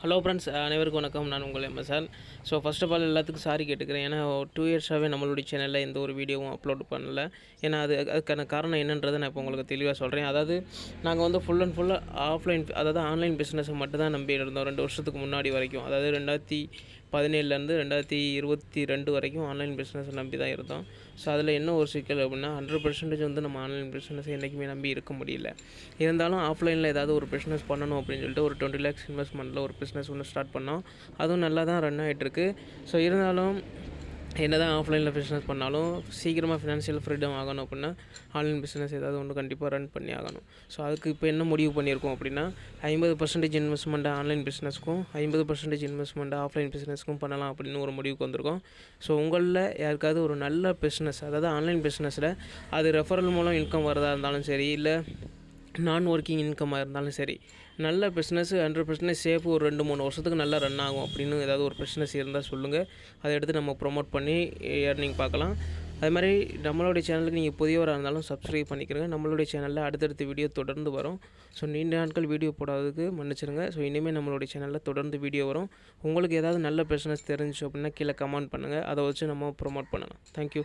Hello friends அனைவருக்கும் வணக்கம். நான் உங்கள் MSR. So first of all எல்லாத்துக்கும் சாரி கேட்டுக்கிறேன். ஏன்னா டூ இயர்ஸாகவே நம்மளுடைய சேனலில் எந்த ஒரு வீடியோவும் அப்லோட் பண்ணல. ஏன்னா அது அதுக்கான காரணம் என்னன்றதை நான் இப்போ உங்களுக்கு தெளிவாக சொல்கிறேன் அதாவது நாங்கள் வந்து ஃபுல் அண்ட் ஃபுல்லாக ஆஃப்லைன் அதாவது ஆன்லைன் பிஸ்னஸை மட்டும் தான் நம்பி இருந்தோம். ரெண்டு வருஷத்துக்கு முன்னாடி வரைக்கும். அதாவது ரெண்டாயிரத்தி பதினேழுலேருந்து ரெண்டாயிரத்தி இருபத்தி ரெண்டு வரைக்கும் ஆன்லைன் பிஸ்னஸை நம்பி தான் இருந்தோம். ஸோ அதில் என்ன ஒரு சிக்கல் அப்படின்னா ஹண்ட்ரட் பர்சன்டேஜ் வந்து நம்ம ஆன்லைன் பிஸ்னஸை என்றைக்குமே நம்பி இருக்க முடியல. இருந்தாலும் ஆஃப்லைனில் ஏதாவது ஒரு பிஸ்னஸ் பண்ணணும் அப்படின்னு சொல்லிட்டு ஒரு டுவெண்ட்டி லேக்ஸ் இன்வெஸ்ட்மெண்ட்டில் ஒரு பிஸ்னஸ் ஒன்று ஸ்டார்ட் பண்ணோம். அதுவும் நல்லா தான் ரன் ஆகிட்டுருக்கு ஸோ இருந்தாலும் என்ன தான் ஆஃப்லைனில் பிஸ்னஸ் பண்ணாலும் சீக்கிரமாக ஃபினான்ஷியல் ஃப்ரீடம் ஆகணும் அப்படின்னா ஆன்லைன் பிஸ்னஸ் ஏதாவது ஒன்று கண்டிப்பாக ரன் பண்ணி ஆகணும். ஸோ அதுக்கு இப்போ என்ன முடிவு பண்ணியிருக்கோம் அப்படின்னா ஐம்பது பர்சன்டேஜ் இன்வெஸ்ட்மெண்ட் ஆன்லைன் பிஸ்னஸ்க்கும் ஐம்பது பர்சன்டேஜ் இன்வெஸ்ட்மெண்ட் ஆஃப்லைன் பிஸ்னஸ்க்கும் பண்ணலாம் அப்படின்னு ஒரு முடிவுக்கு வந்திருக்கோம். ஸோ உங்களில் யாருக்காவது ஒரு நல்ல பிஸ்னஸ் அதாவது ஆன்லைன் பிஸ்னஸில் அது ரெஃபரல் மூலம் இன்கம் வரதாக இருந்தாலும் சரி இல்லை நான் ஒர்க்கிங் இன்கமாக இருந்தாலும் சரி நல்ல பிஸ்னஸ் ஹண்ட்ரட் பர்சன்டேஜ் சேஃப் ஒரு ரெண்டு மூணு வருஷத்துக்கு நல்லா ரன் ஆகும் அப்படின்னு ஏதாவது ஒரு பிஸ்னஸ் இருந்தால் சொல்லுங்கள் அதை எடுத்து நம்ம ப்ரொமோட் பண்ணி ஏர்னிங் பார்க்கலாம். அது மாதிரி நம்மளுடைய சேனலுக்கு நீங்கள் புதியவராக இருந்தாலும் சப்ஸ்கிரைப் பண்ணிக்கிறங்க நம்மளுடைய சேனலில் அடுத்தடுத்த வீடியோ தொடர்ந்து வரும். ஸோ நீண்ட நாட்கள் வீடியோ போடாததுக்கு மன்னிச்சிருங்க. ஸோ இனிமேல் நம்மளுடைய சேனலில் தொடர்ந்து வீடியோ வரும். உங்களுக்கு ஏதாவது நல்ல பிஸ்னஸ் தெரிஞ்சு அப்படின்னா கீழே கமெண்ட் பண்ணுங்கள் அதை வச்சு நம்ம ப்ரொமோட் பண்ணலாம். தேங்க்யூ